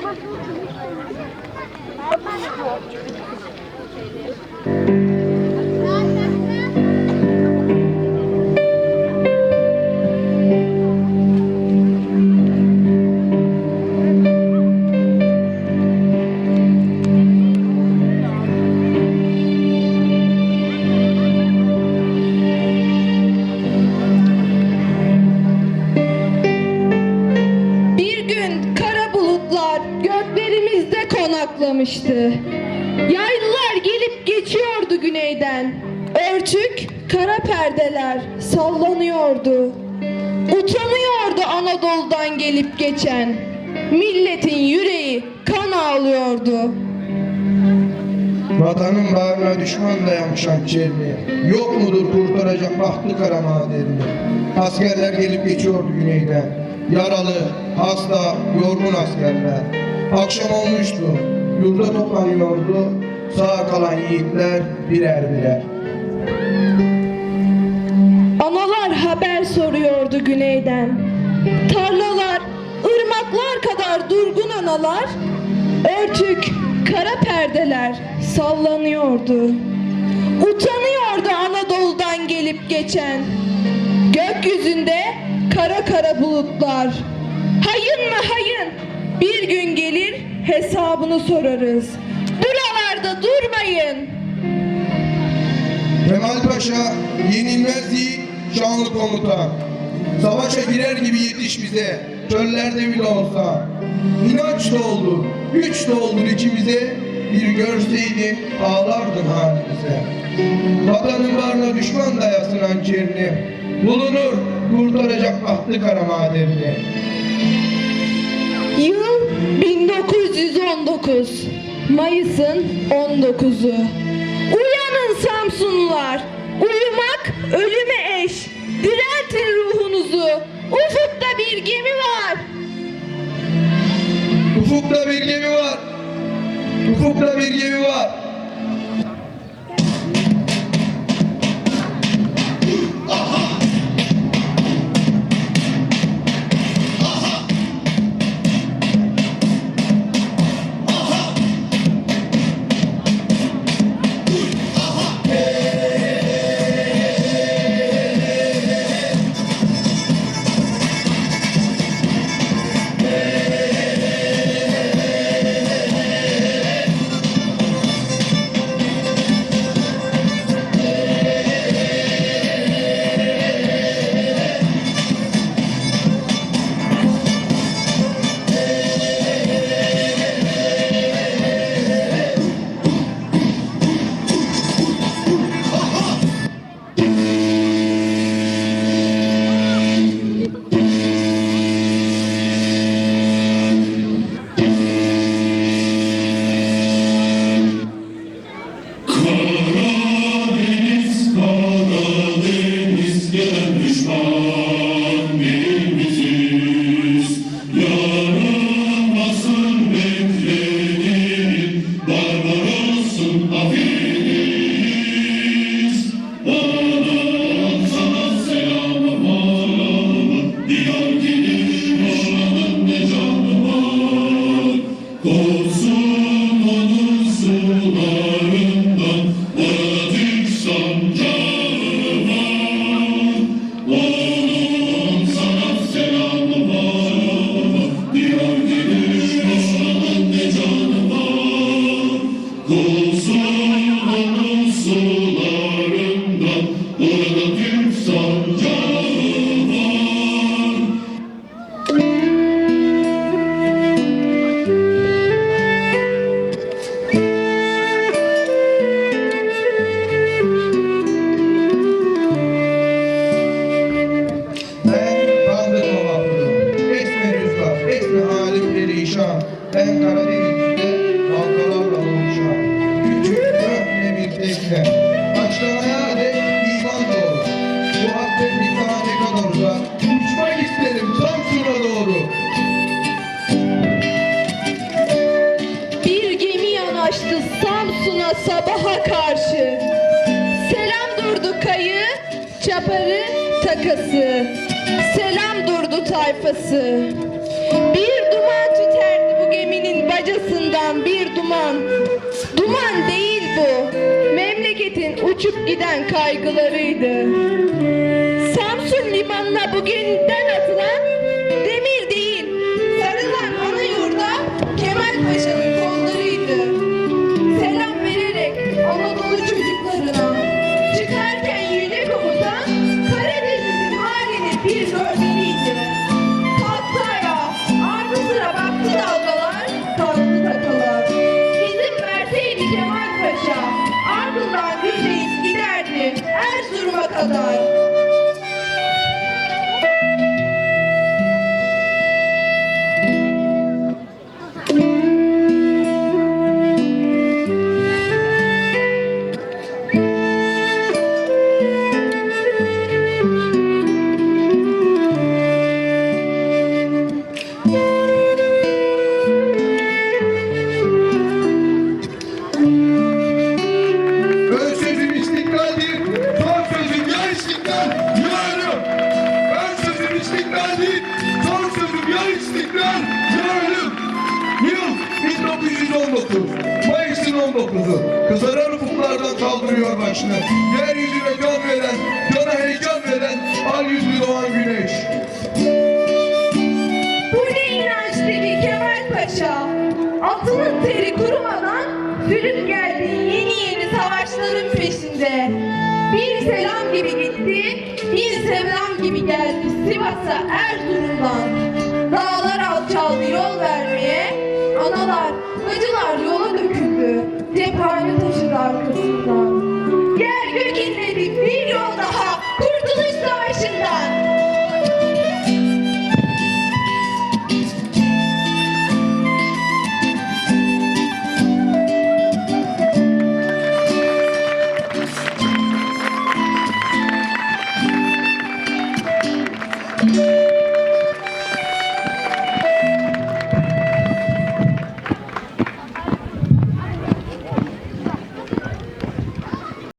şey kaçırmayamazsınız. Konaklamıştı. Yaylılar gelip geçiyordu güneyden. Örtük kara perdeler sallanıyordu. Utanıyordu Anadolu'dan gelip geçen. Milletin yüreği kan ağlıyordu. Vatanın bağrına düşman dayamış hançerini. Yok mudur kurtaracak bahtlı kara maderini? Askerler gelip geçiyordu güneyden. Yaralı, hasta, yorgun askerler. Akşam olmuştu. Yurda toplanıyordu. Sağ kalan yiğitler birer birer. Analar haber soruyordu güneyden. Tarlalar, ırmaklar kadar durgun analar, örtük, kara perdeler sallanıyordu. Utanıyordu Anadolu'dan gelip geçen. Gökyüzünde kara kara bulutlar. Hayın mı hayın? Bir gün gelir hesabını sorarız. Buralarda durmayın. Kemal Paşa yenilmez yiğit, şanlı komutan. Savaşa girer gibi yetiş bize, çöllerde bile olsa. İnanç doldur, güç doldur içimize, bir görseydin ağlardın halimize. Vatanın varına düşman dayasın hançerini, bulunur kurtaracak bahtı kara maderini. Yıl 1919. Mayıs'ın 19'u. Uyanın Samsunlular. Uyumak ölüme eş. Diriltin Senhor, çaparı, takası. Selam durdu tayfası. Bir duman tüterdi bu geminin bacasından bir duman. Duman değil bu. Memleketin uçup giden kaygılarıydı. Samsun limanına bugünden Dodai. 1919, Mayıs'ın 19'u. Kızaran ufuklardan kaldırıyor başını. Yeryüzüne can veren, cana heyecan veren al yüzlü doğan güneş. Bu ne inanç dedi Kemal Paşa. Atının teri kurumadan sürüp geldi yeni yeni savaşların peşinde. Bir selam gibi gitti, bir selam gibi geldi Sivas'a Erzurum'dan. gibi bir yol daha Kurtuluş Savaşı'ndan.